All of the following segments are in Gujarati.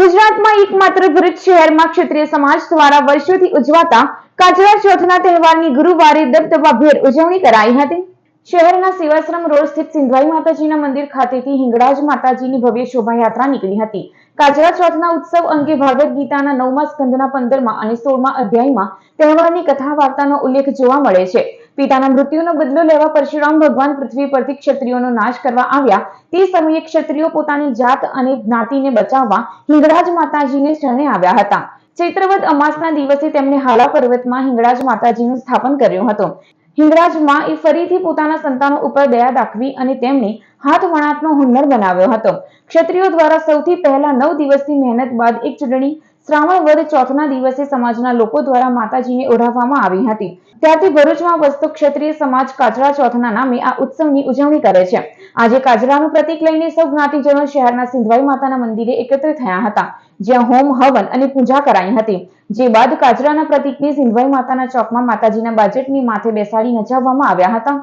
ગુજરાતમાં એકમાત્ર ભરૂચ શહેરમાં ક્ષત્રિય સમાજ દ્વારા વર્ષોથી ઉજવાતા કાજળા ચોથના તહેવારની ગુરુવારે દબદબાભેર ઉજવણી કરાઈ હતી. શહેરના સેવાશ્રમ રોડ સ્થિત સિંધવાઈ માતાજીના મંદિર ખાતેથી હિંગળાજ માતાજીની ભવ્ય શોભાયાત્રા નીકળી હતી. કાજરા ચોથના ઉત્સવ અંગે ભાગવત ગીતાના નવમા સ્કંદના પંદરમાં અને સોળમા અધ્યાયમાં તહેવારની કથા વાર્તાનો ઉલ્લેખ જોવા મળે છે. પિતાના મૃત્યુનો બદલો લેવા પરશુરામ ભગવાન પૃથ્વી પરથી ક્ષત્રિયોનો નાશ કરવા આવ્યા. તે સમયે ક્ષત્રિયો પોતાની જાત અને જ્ઞાતિને બચાવવા હિંગળાજ માતાજીને શરણે આવ્યા હતા. ચૈત્રવદ અમાસના દિવસે તેમણે હાલા પર્વતમાં હિંગળાજ માતાજીનું સ્થાપન કર્યું હતું. હિંગળાજમાં એ ફરીથી પોતાના સંતાનો ઉપર દયા દાખવી અને તેમને હાથ વણાટનો હુન્નર બનાવ્યો હતો. ક્ષત્રિયો દ્વારા સૌથી પહેલા નવ દિવસની મહેનત બાદ એક ચૂંટણી શ્રાવણ વદ ચોથના દિવસે સમાજના લોકો દ્વારા માતાજીને ઓઢાવવામાં આવી હતી. ત્યારથી ભરૂચમાં વસતો ક્ષત્રિય સમાજ કાજરા ચોથના નામે આ ઉત્સવની ઉજવણી કરે છે. આજે કાજરાનું પ્રતીક લઈને સૌ જ્ઞાતિજનો શહેરના સિંધવાઈ માતાના મંદિરે એકત્ર થયા હતા. જ્યાં હોમ, હવન અને પૂજા કરાઈ હતી. જે બાદ કાજરાના પ્રતીકને સિંધવાઈ માતાના ચોકમાં માતાજીના બાજેટની માથે બેસાડી નચાવવામાં આવ્યા હતા.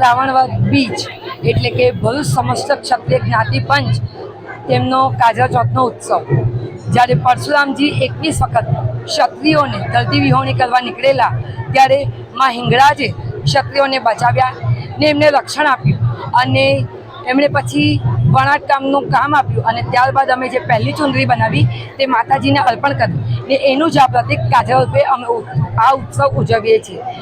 શ્રાવણવદ બીજ એટલે કે ભરૂચ સમસ્ત ક્ષત્રિય જ્ઞાતિ પંચ તેમનો કાજરા ચોથનો ઉત્સવ. જ્યારે પરશુરામજી એકવીસ વખત ક્ષત્રિયોને ધરતી વિહોણી કરવા નીકળેલા, ત્યારે માં હિંગળાજે ક્ષત્રિયોને બચાવ્યા ને એમને રક્ષણ આપ્યું અને એમણે પછી વણાટ કામનું કામ આપ્યું અને ત્યારબાદ અમે જે પહેલી ચુંદરી બનાવી તે માતાજીને અર્પણ કર્યું ને એનું જ આ પ્રતિક કાજલ રૂપે અમે આ ઉત્સવ ઉજવીએ છીએ.